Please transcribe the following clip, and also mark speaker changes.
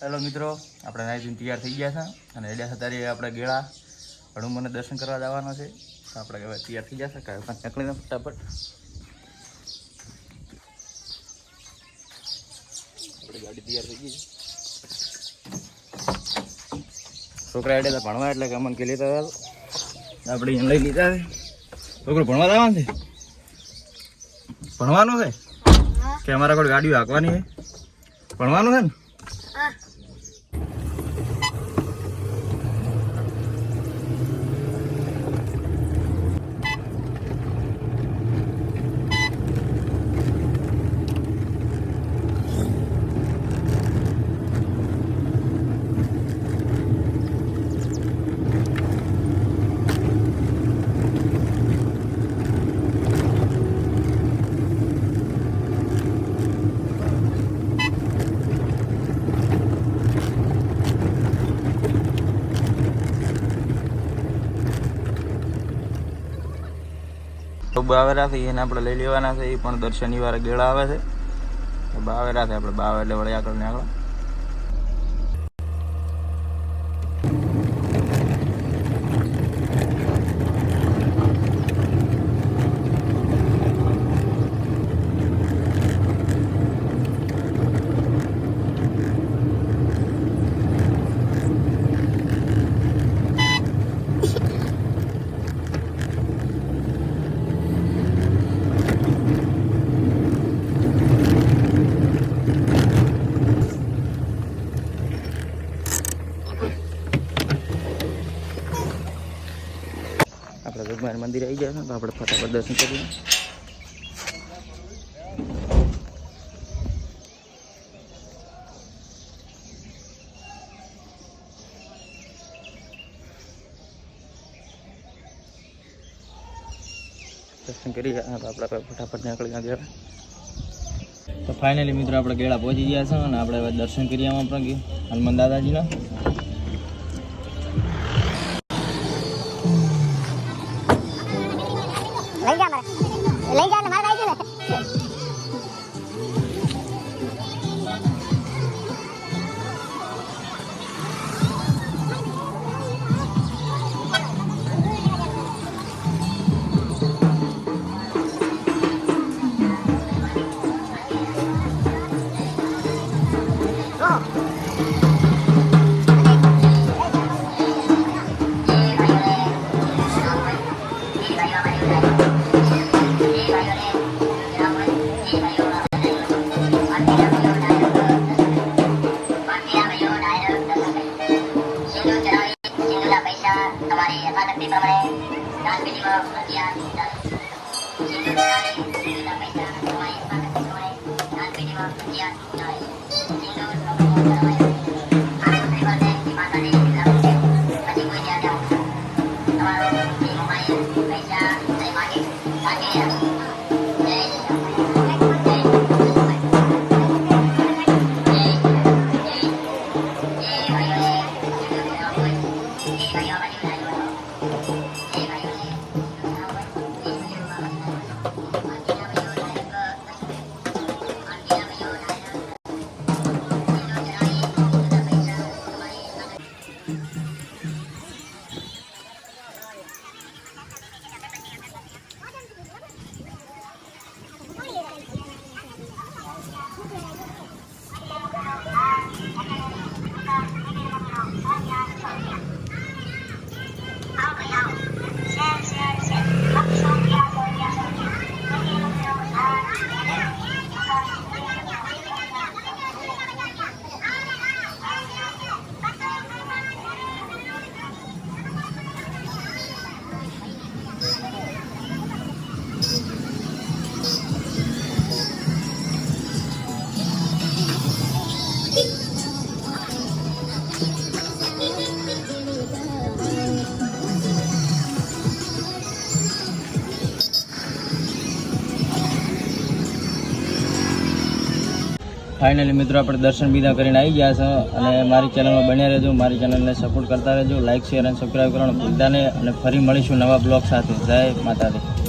Speaker 1: Hello મિત્રો આપણે નાઈ તૈયાર થઈ ગયા છે અને એડિયા અત્યારે આપણે ગેળા. હનુમાનને દર્શન કરવા જવાના છે. તો આપણે હવે તૈયાર થઈ જશે કાંઈ પણ નીકળીને ફટાફટ. આપણી ગાડી તૈયાર થઈ ગઈ છે. છોકરા એડે ભણવા એટલે કે અમને કે લેતા આપણે એને લઈ લીધા છે. છોકરો ભણવા જવાનું છે? ભણવાનું છે? કે અમારા કોઈ ગાડીઓ હાંકવાની છે? ભણવાનું છે ને? તો બાવેરા છે, એને આપણે લઈ લેવાના છે, એ પણ દર શનિવારે ગેળા આવે છે. બાવેરા છે આપણે બાવે એટલે વળી આગળ ને આગળ. આપણે ભગવાન મંદિર આવી જાય છે તો આપણે ફટાફટ દર્શન કરીએ કરી આપણે ફટાફટ નીકળી ગયા તો ફાઇનલી મિત્રો, આપણે ગેળા પહોંચી ગયા છે અને આપણે દર્શન કરી આમાં પણ હનુમાન દાદાજીના.
Speaker 2: Yeah. Yeah.
Speaker 1: ફાઇનલી મિત્રો, આપણે દર્શન બીજા કરીને આવી ગયા છે અને મારી ચેનલમાં બન્યા રહેજો. મારી ચેનલને સપોર્ટ કરતા રહેજો. લાઇક શેર અને સબસ્ક્રાઈબ કરવાનું ભૂલતા નહીં. અને ફરી મળીશું નવા બ્લોગ સાથે. જય માતાજી.